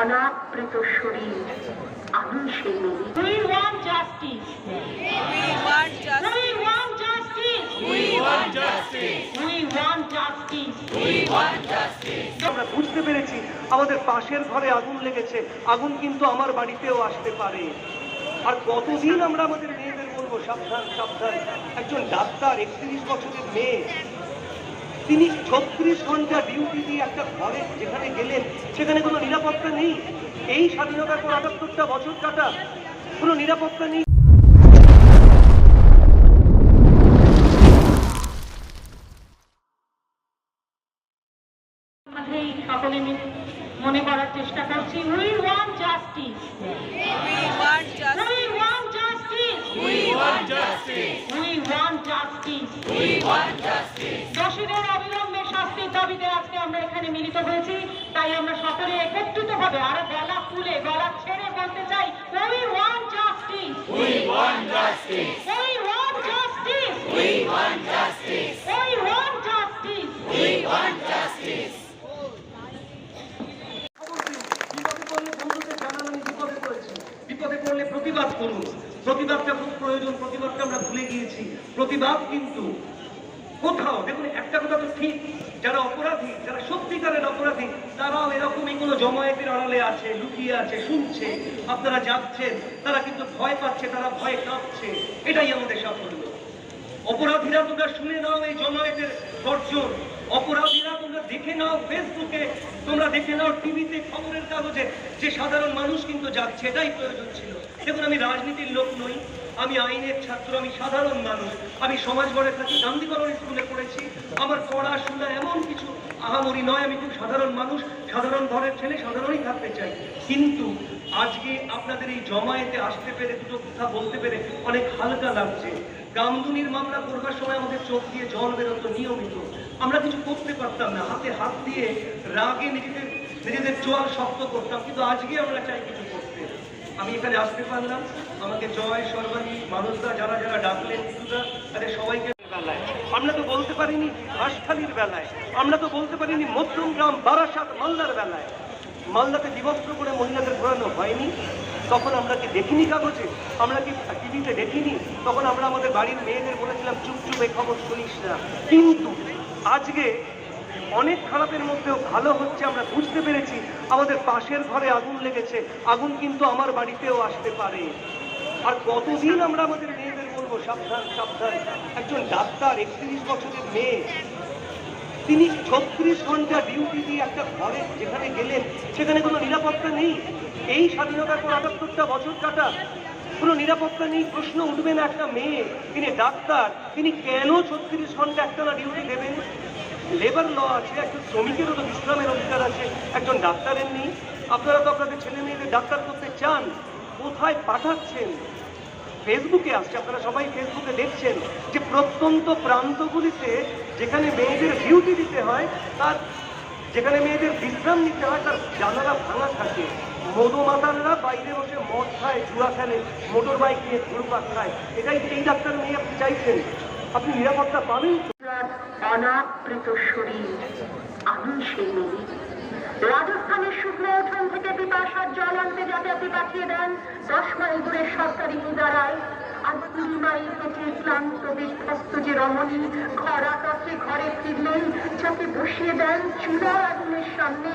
অনাবৃত শরীর আমি সেই We want justice. We want justice. We want justice. We want justice. We want justice. We want justice. আমরা বুঝতে পেরেছি আমাদের পাশের ঘরে আগুন লেগেছে আগুন কিন্তু আমার বাড়িতেও আসতে পারে আর কতদিন আমরা আমাদের মেয়েদের বলব সাবধান সাবধান একজন ডাক্তার একত্রিশ বছরের মেয়ে তিনি ছত্রিশ ঘণ্টা ডিউটি দিয়ে একটা ঘরে যেখানে গেলেন সেখানে কোনো নিরাপত্তা নেই এই স্বাধীনতার পর আটাত্তরটা বছর কাটা কোনো নিরাপত্তা নেই সকলে মনে করার চেষ্টা করছি we want justice. We want justice We want justice. We want justice We want justice. দোষীদের অবিলম্বে শাস্তির দাবিতে আজকে আমরা এখানে মিলিত হয়েছি তাই আমরা সকলে একত্রিত হবে আরও গলা তুলে গলা ছেড়ে বলতে চাই we want justice We want justice. We want justice We want justice. We want justice We want justice. প্রতিবাদটা খুব প্রয়োজন, প্রতিবাদটা আমরা ভুলে গিয়েছি। প্রতিবাদ কিন্তু কোথাও, দেখুন, একটা কথা তো ঠিক, যারা অপরাধী, যারা সত্যিকারের অপরাধী, তারাও এরকমই কোনো জমায়েতের আড়ালে আছে, লুকিয়ে আছে, শুনছে, আপনারা যাচ্ছেন, তারা কিন্তু ভয় পাচ্ছে, তারা ভয় কাঁপছে, এটাই আমাদের সাফল্য। অপরাধীরা তোমরা শুনে নাও এই জমায়েতের গর্জন অপরাধীরা তোমরা দেখে নাও ফেসবুকে, তোমরা দেখে নাও টিভিতে খবরের কাগজে, যে সাধারণ মানুষ কিন্তু যাচ্ছে, এটাই প্রয়োজন ছিল। দেখুন, আমি রাজনীতির লোক নই, আমি আইনের ছাত্র, আমি সাধারণ মানুষ, আমি সমাজ গড়ের থাকি, গান্ধীকরণ স্কুলে পড়েছি, আমার পড়াশোনা এমন কিছু আহামরি নয়, আমি খুব সাধারণ মানুষ, সাধারণ ঘরের ছেলে, সাধারণই থাকতে চাই। কিন্তু আজকে আপনাদের এই জমায়েতে আসতে পেরে, দুটো কথা বলতে পেরে অনেক হালকা লাগছে। গামদুনির মামলা করবার সময় আমাদের চোখ দিয়ে জল বেরোতো নিয়মিত। আমরা কিছু করতে পারতাম না, হাতে হাত দিয়ে রাগে নিজেদের নিজেদের চোয়াল শক্ত করতাম, কিন্তু আজকে আমরা চাই কিছু করতে। আমি এখানে আসতে পারলাম। আমাকে জয় সর্বাণী মানুষরা যারা যারা ডাকলেন তাদের সবাইকে বেলায়। আমরা তো বলতে পারিনি হাঁসখালির বেলায়। আমরা তো বলতে পারিনি মধ্যমগ্রাম বারাসাত মালদার বেলায়। মালদাতে বিবস্ত্র করে মহিলাদের ঘোরানো হয়নি। তখন আমরা কি দেখিনি কাগজে? আমরা কি টিভিতে দেখিনি? তখন আমরা আমাদের বাড়ির মেয়েদের বলেছিলাম চুপ খবর শুনিস না। কিন্তু আজকে অনেক খারাপের মধ্যেও ভালো হচ্ছে, আমরা বুঝতে পেরেছি। আমাদের পাশের ঘরে আগুন লেগেছে, আগুন কিন্তু আমার বাড়িতেও আসতে পারে। আর কতদিন আমরা আমাদের মেয়েদের বলব, সাবধান সাবধান। একজন ডাক্তার, একত্রিশ বছরের মেয়ে। তিনি ছত্রিশ ঘণ্টা ডিউটি দিয়ে একটা ঘরে যেখানে গেলেন, সেখানে কোনো নিরাপত্তা নেই। এই স্বাধীনতার পর আটাত্তরটা বছর কাটা কোনো নিরাপত্তা নেই, প্রশ্ন উঠবে না একটা মেয়ে। তিনি ডাক্তার, তিনি কেন ছত্রিশ ঘণ্টা একটানা ডিউটি দেবেন? লেবার ল আছে, একজন শ্রমিকেরও তো বিশ্রামের অধিকার আছে, একজন ডাক্তারের নেই। আপনারা তো আপনাদের ছেলে মেয়েদের ডাক্তার করতে চান, কোথায় পাঠাচ্ছেন? ফেসবুকে আসছে, আপনারা সবাই ফেসবুকে দেখছেন যে প্রত্যন্ত প্রান্তগুলিতে যেখানে মেয়েদের ডিউটি দিতে হয়, তার যেখানে মেয়েদের বিশ্রাম নিতে হয়, তার জানালা ভাঙা থাকে। মধুমাতালরা বাইরে বসে মদ খায়, জুয়া খেলে মোটর বাইক নিয়ে ঘুরপাক খায়। এটাই এই ডাক্তার নিয়ে আপনি চাইছেন। আপনি নিরাপত্তা পাবেন? অনাবৃত শরীর আমি সেই মেয়ে রাজস্থানের শুকনো উঠোন থেকে পিপাসার জল আনতে যাতে আপনি পাঠিয়ে দেন, দশ মাইল দূরের সরকারি মুদারায় আর কুড়ি মাইল ক্লান্ত, বিধ্বস্ত যে রমণী খরা তত্ত্বে ঘরে ফিরলেন যাকে বসিয়ে দেন চুলার আগুনের সামনে,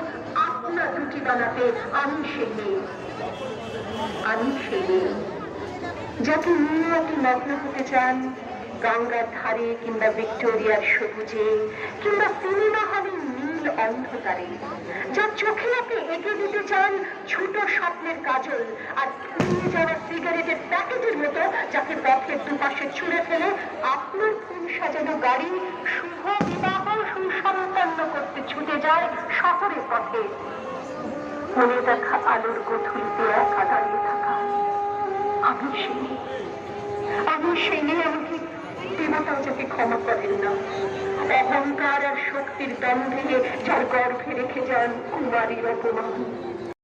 আপনার রুটি বানাতে আমি সেই মেয়ে আমি সেই যাকে নিয়ে আপনি মগ্ন হতে চান গঙ্গার ধারে কিংবা ভিক্টোরিয়ার সবুজে কিংবা সিনেমা হলের নীল অন্ধকারে। যার চোখে আপনি এঁকে দিতে চান ছোট স্বপ্নের কাজল আর ফুলিয়ে যাওয়া সিগারেটের প্যাকেটের মতো যাকে পথের দুপাশে ছুঁড়ে ফেলে আপনার ফুল সাজানো গাড়ি শুভ বিবাহ সুসম্পন্ন করতে ছুটে যায় শহরের পথে। মনে দেখা আলোর গোধূলিতে একা দাঁড়িয়ে থাকা। আমি সেই আমি সেই আমাকে দেবতাও যাকে না। অহংকার আর শক্তির দ্বন্দ্বে যার গর্ভে রেখে যান কুমারীর অপমান।